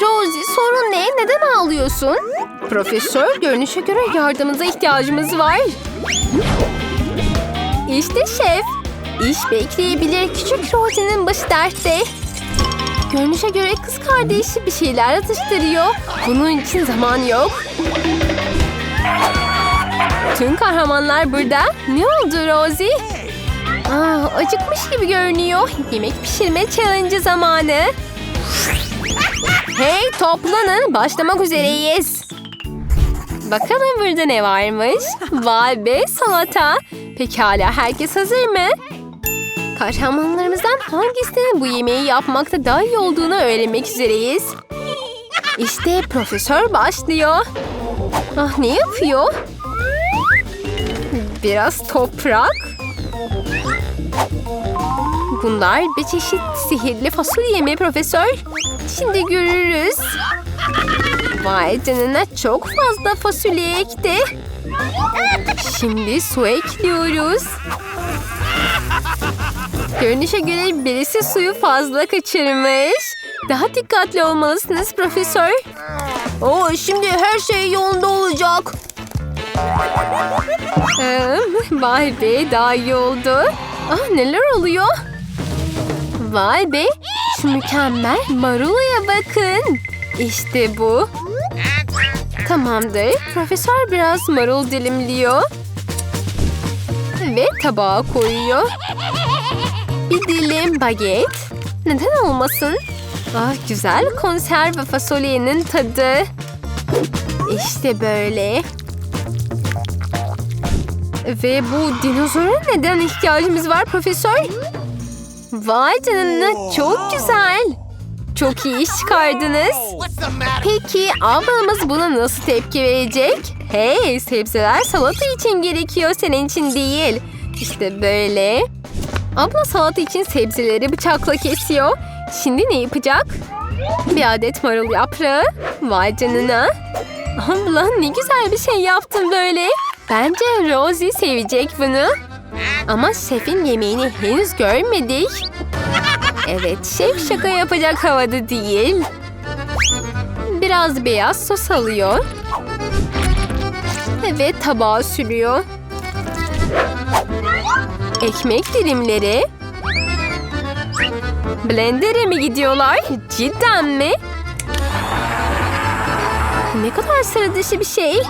Rosie sorun ne? Neden ağlıyorsun? Profesör görünüşe göre yardımınıza ihtiyacımız var. İşte şef. İş bekleyebilir. Küçük Rosie'nin başı dertte. Görünüşe göre kız kardeşi bir şeyler atıştırıyor. Bunun için zaman yok. Tüm kahramanlar burada. Ne oldu Rosie? Aa, acıkmış gibi görünüyor. Yemek pişirme challenge zamanı. Hey toplanın. Başlamak üzereyiz. Bakalım burada ne varmış? Vay be salata. Pekala herkes hazır mı? Kahramanlarımızdan hangisinin bu yemeği yapmakta daha iyi olduğunu öğrenmek üzereyiz. İşte profesör başlıyor. Ah ne yapıyor? Biraz toprak. Bunlar bir çeşit sihirli fasulye mi profesör? Şimdi görürüz. Vay canına çok fazla fasulye ekti. Şimdi su ekliyoruz. Görünüşe göre birisi suyu fazla kaçırmış. Daha dikkatli olmalısınız profesör. Oo, şimdi her şey yolunda olacak. Vay be daha iyi oldu. Ah neler oluyor? Vay be şu mükemmel marulaya bakın. İşte bu. Tamamdır. Profesör biraz marul dilimliyor. Ve tabağa koyuyor. Bir dilim baget. Neden olmasın? Ah güzel konserve fasulyenin tadı. İşte böyle. Ve bu dinozora neden ihtiyacımız var profesör? Vay canına çok güzel. Çok iyi iş çıkardınız. Peki ablamız buna nasıl tepki verecek? Hey sebzeler salata için gerekiyor senin için değil. İşte böyle. Abla salata için sebzeleri bıçakla kesiyor. Şimdi ne yapacak? Bir adet marul yaprağı. Vay canına. Abla ne güzel bir şey yaptın böyle. Bence Rosie sevecek bunu. Ama şefin yemeğini henüz görmedik. Evet şef şaka yapacak havada değil. Biraz beyaz sos alıyor. Ve tabağa sürüyor. Ekmek dilimleri. Blender'e mi gidiyorlar? Cidden mi? Ne kadar sıra dışı bir şey.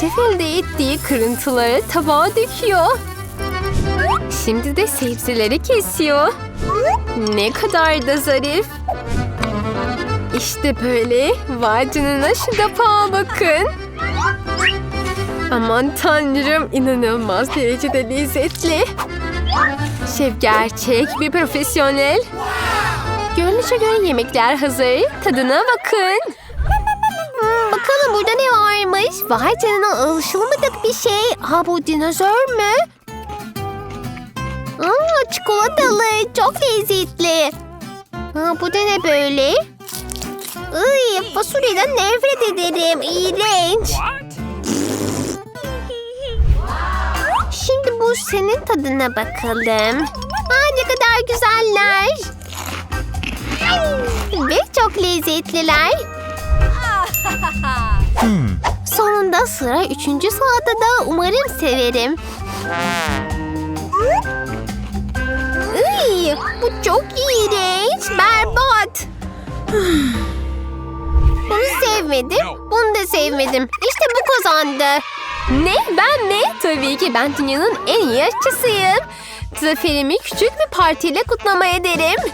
Şef elde ettiği kırıntıları tabağa döküyor. Şimdi de sebzeleri kesiyor. Ne kadar da zarif. İşte böyle. Vay canına şu tabağa bakın. Aman tanrım inanılmaz derecede lezzetli. Şef gerçek bir profesyonel. Görünüşe göre yemekler hazır. Tadına bakın. Bakalım burada ne varmış? Vay canına alışılmadık bir şey. Ha bu dinozor mu? Aa, çikolatalı. Çok lezzetli. Ha, bu da ne böyle? Iy, fasulyeden nefret ederim. İğrenç. Şimdi bu senin tadına bakalım. Aa, ne kadar güzeller. Ve çok lezzetliler. Sonunda sıra üçüncü salatada umarım severim. Iy, bu çok iğrenç. Berbat. Bunu sevmedim. Bunu da sevmedim. İşte bu kazandı. Ne? Ben mi? Tabii ki ben dünyanın en iyi aşçısıyım. Zaferimi küçük bir partiyle kutlama ederim.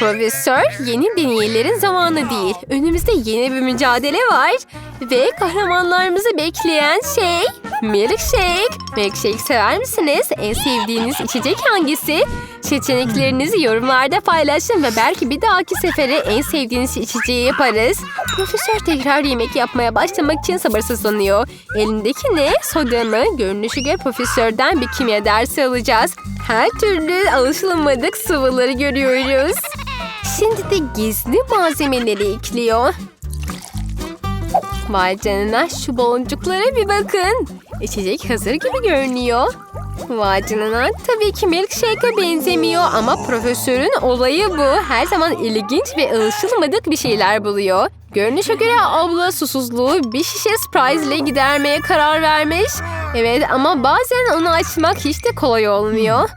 Profesör, yeni deneylerin zamanı değil. Önümüzde yeni bir mücadele var. Ve kahramanlarımızı bekleyen şey... Milkshake. Milkshake sever misiniz? En sevdiğiniz içecek hangisi? Seçeneklerinizi yorumlarda paylaşın ve belki bir dahaki sefere en sevdiğiniz içeceği yaparız. Profesör tekrar yemek yapmaya başlamak için sabırsızlanıyor. Elindeki ne? Soda mı? Görünüşü göre profesörden bir kimya dersi alacağız. Her türlü alışılmadık sıvıları görüyoruz. Şimdi de gizli malzemeleri ekliyor. Vay canına şu boncuklara bir bakın. İçecek hazır gibi görünüyor. Vay canına tabii ki milkshake'e benzemiyor ama profesörün olayı bu. Her zaman ilginç ve alışılmadık bir şeyler buluyor. Görünüşe göre abla susuzluğu bir şişe Sprite ile gidermeye karar vermiş. Evet ama bazen onu açmak hiç de kolay olmuyor.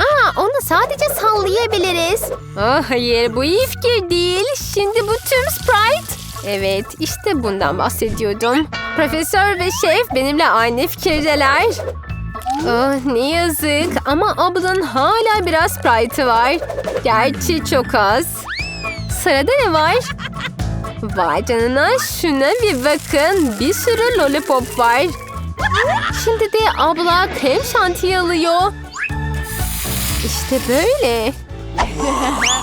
Aa, onu sadece sallayabiliriz. Ah, hayır bu iyi fikir değil. Şimdi bu tüm Sprite. Evet işte bundan bahsediyordum. Profesör ve şef benimle aynı fikirdeler. Ah, ne yazık ama ablanın hala biraz Sprite'ı var. Gerçi çok az. Sırada ne var? Vay canına şuna bir bakın. Bir sürü lollipop var. Şimdi de abla krem şantiyi alıyor. İşte böyle.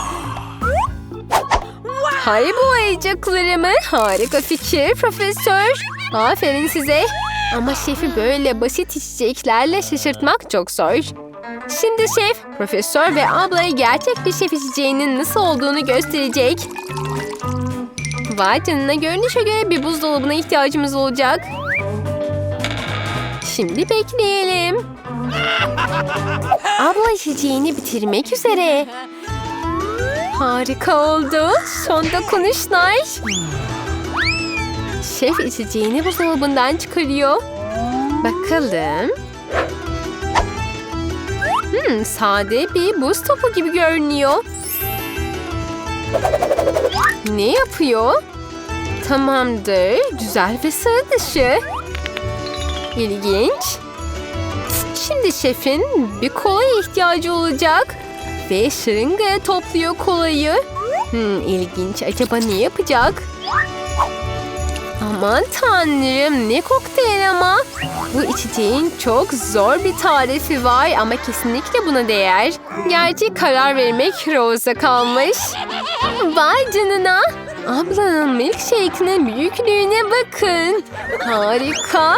Hay bu ayıcıklarımı. Harika fikir profesör. Aferin size. Ama şefi böyle basit içeceklerle şaşırtmak çok zor. Şimdi şef, profesör ve ablayı gerçek bir şef içeceğinin nasıl olduğunu gösterecek. Vay canına görünüşe göre bir buzdolabına ihtiyacımız olacak. Şimdi bekleyelim. Abla içeceğini bitirmek üzere. Harika oldu. Son dokunuşlar. Şef içeceğini buzdolabından çıkarıyor. Bakalım. Hmm, sade bir buz topu gibi görünüyor. Ne yapıyor? Tamamdır. Güzel ve sıra dışı. İlginç. Şimdi şefin bir kolaya ihtiyacı olacak. Ve şırıngaya topluyor kolayı. Hmm, ilginç. Acaba ne yapacak? Aman tanrım ne kokteyl ama. Bu içeceğin çok zor bir tarifi var ama kesinlikle buna değer. Gerçi karar vermek Rose'a kalmış. Vay canına. Ablanın milkshake'inin büyüklüğüne bakın. Harika.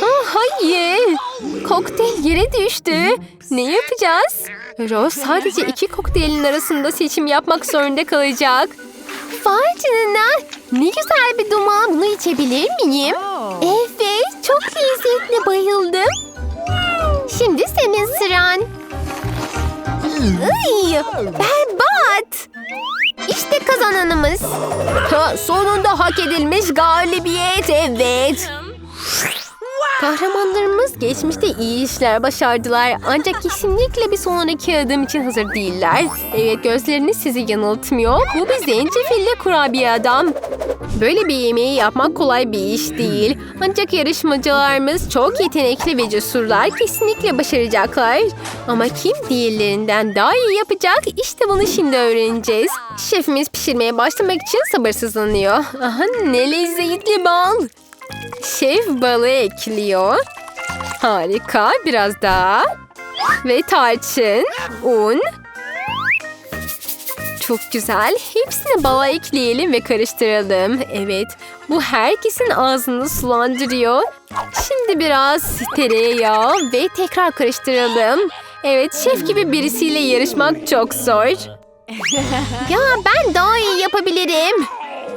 Ha, hayır. Kokteyl yere düştü. Ne yapacağız? Rose sadece iki kokteylin arasında seçim yapmak zorunda kalacak. Vay canına. Ne güzel bir duman. Bunu içebilir miyim? Evet. Çok lezzetli. Bayıldım. Şimdi senin sıran. Iy, berbat. İşte kazananımız. Ha, sonunda hak edilmiş galibiyet. Evet. Kahramanlarımız geçmişte iyi işler başardılar ancak kesinlikle bir sonraki adım için hazır değiller. Evet gözleriniz sizi yanıltmıyor. Bu bir zencefilli kurabiye adam. Böyle bir yemeği yapmak kolay bir iş değil. Ancak yarışmacılarımız çok yetenekli ve cesurlar kesinlikle başaracaklar. Ama kim diğerlerinden daha iyi yapacak? İşte bunu şimdi öğreneceğiz. Şefimiz pişirmeye başlamak için sabırsızlanıyor. Aha ne lezzetli bal. Şef balı ekliyor. Harika. Biraz daha. Ve tarçın, un. Çok güzel. Hepsini bala ekleyelim ve karıştıralım. Evet. Bu herkesin ağzını sulandırıyor. Şimdi biraz tereyağı ve tekrar karıştıralım. Evet, şef gibi birisiyle yarışmak çok zor. ya ben daha iyi yapabilirim.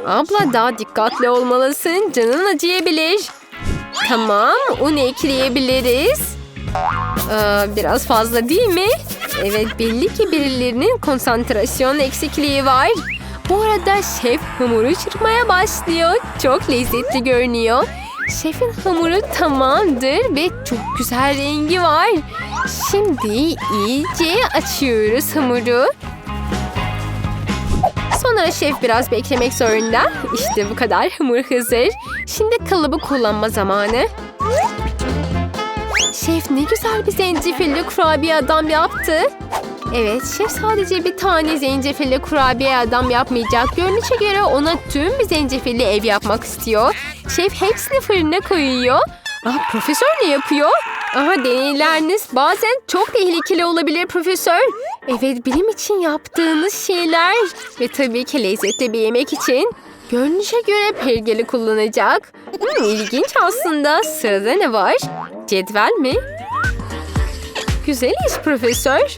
Abla daha dikkatli olmalısın. Canın acıyabilir. Tamam, un ekleyebiliriz. Ee, biraz fazla değil mi? Evet, belli ki birilerinin konsantrasyon eksikliği var. Bu arada şef hamuru çırpmaya başlıyor. Çok lezzetli görünüyor. Şefin hamuru tamamdır ve çok güzel rengi var. Şimdi iyice açıyoruz hamuru. Sonra şef biraz beklemek zorunda. İşte bu kadar hamur hazır. Şimdi kalıbı kullanma zamanı. Şef ne güzel bir zencefilli kurabiye adam yaptı. Evet, şef sadece bir tane zencefilli kurabiye adam yapmayacak. Görünüşe göre ona tüm bir zencefilli ev yapmak istiyor. Şef hepsini fırına koyuyor. Ah, profesör ne yapıyor? Aha deneyleriniz bazen çok tehlikeli olabilir profesör. Evet bilim için yaptığınız şeyler. Ve tabii ki lezzetli bir yemek için. Görünüşe göre pergeli kullanacak. Hmm, ilginç aslında. Sırada ne var? Cetvel mi? Güzel iş profesör.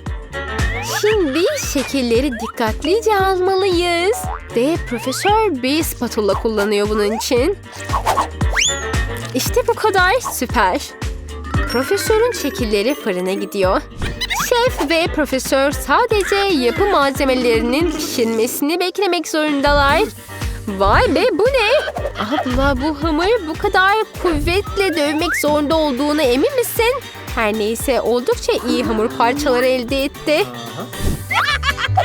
Şimdi şekilleri dikkatlice almalıyız. De profesör bir spatula kullanıyor bunun için. İşte bu kadar süper. Profesörün şekilleri fırına gidiyor. Şef ve profesör sadece yapı malzemelerinin pişirmesini beklemek zorundalar. Vay be bu ne? Abla bu hamur bu kadar kuvvetle dövmek zorunda olduğuna emin misin? Her neyse oldukça iyi hamur parçaları elde etti.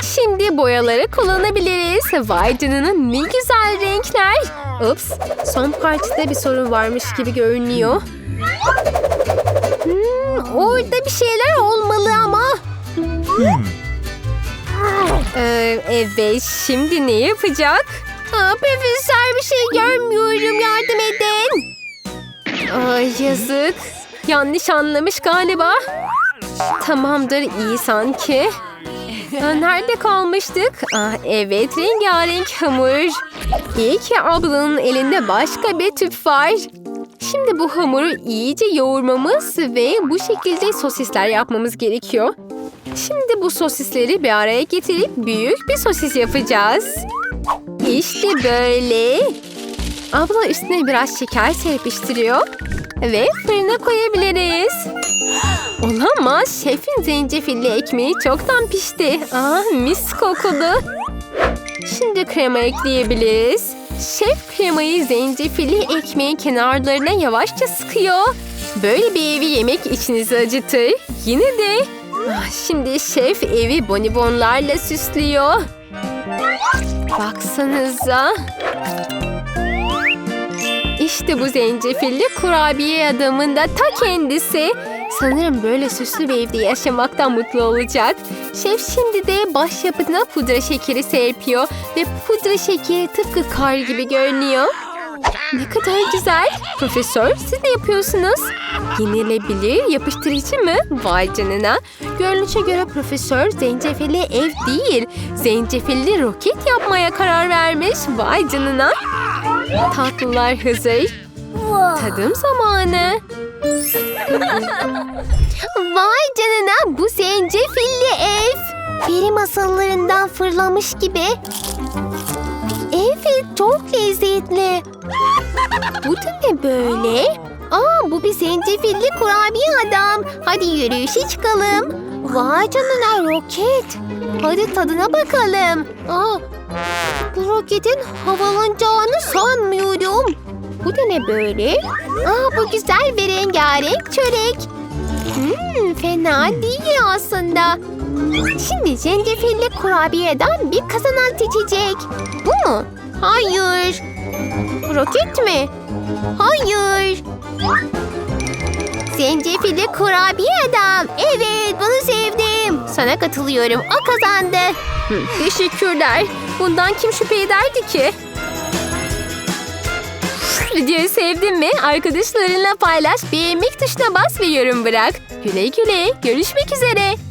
Şimdi boyaları kullanabiliriz. Vay canına ne güzel renkler. Ups, son parçada bir sorun varmış gibi görünüyor. Hmm, orada bir şeyler olmalı ama. Ee, evet, şimdi ne yapacak? Aa, profesör bir şey görmüyorum, yardım edin. Ay yazık. Yanlış anlamış galiba. Tamamdır, iyi sanki. Nerede kalmıştık? Ah, evet, rengarenk hamur. İyi ki ablanın elinde başka bir tüp var. Şimdi bu hamuru iyice yoğurmamız ve bu şekilde sosisler yapmamız gerekiyor. Şimdi bu sosisleri bir araya getirip büyük bir sosis yapacağız. İşte böyle. Abla üstüne biraz şeker serpiştiriyor ve fırına koyabiliriz. Olamaz. Şefin zencefilli ekmeği çoktan pişti. Ah mis kokulu. Şimdi krema ekleyebiliriz. Şef kremayı zencefilli ekmeğin kenarlarına yavaşça sıkıyor. Böyle bir evi yemek içinizi acıtır. Yine de. Ah, Şimdi şef evi bonibonlarla süslüyor. Baksanıza. İşte bu zencefilli kurabiye adamın da ta kendisi. Sanırım böyle süslü bir evde yaşamaktan mutlu olacak. Şef şimdi de başyapıtına pudra şekeri serpiyor ve pudra şekeri tıpkı kar gibi görünüyor. Ne kadar güzel. Profesör siz ne yapıyorsunuz? Yenilebilir yapıştırıcı mı? Vay canına. Görünüşe göre profesör zencefilli ev değil, zencefilli roket yapmaya karar vermiş. Vay canına. Tatlılar hazır. Tadım zamanı. Vay canına bu zencefilli ev. Peri masallarından fırlamış gibi. Evet çok lezzetli. Bu da ne böyle? Aa bu bir zencefilli kurabiye adam. Hadi yürüyüşe çıkalım. Vay canına roket. Hadi tadına bakalım. Aa, bu roketin havalanacağını sanmıyorum. Bu da ne böyle? Aa bu güzel bir rengarenk çörek. Hmm, fena değil aslında. Şimdi zencefilli kurabiyeden bir kazanan seçecek. Bu mu? Hayır. Roket mi? Hayır. Zencefilli kurabiye adam. Evet bunu sevdim. Sana katılıyorum. O kazandı. teşekkürler. Bundan kim şüphe ederdi ki? Videoyu sevdin mi? Arkadaşlarınla paylaş, beğenmek tuşuna bas ve yorum bırak. Güle güle. Görüşmek üzere.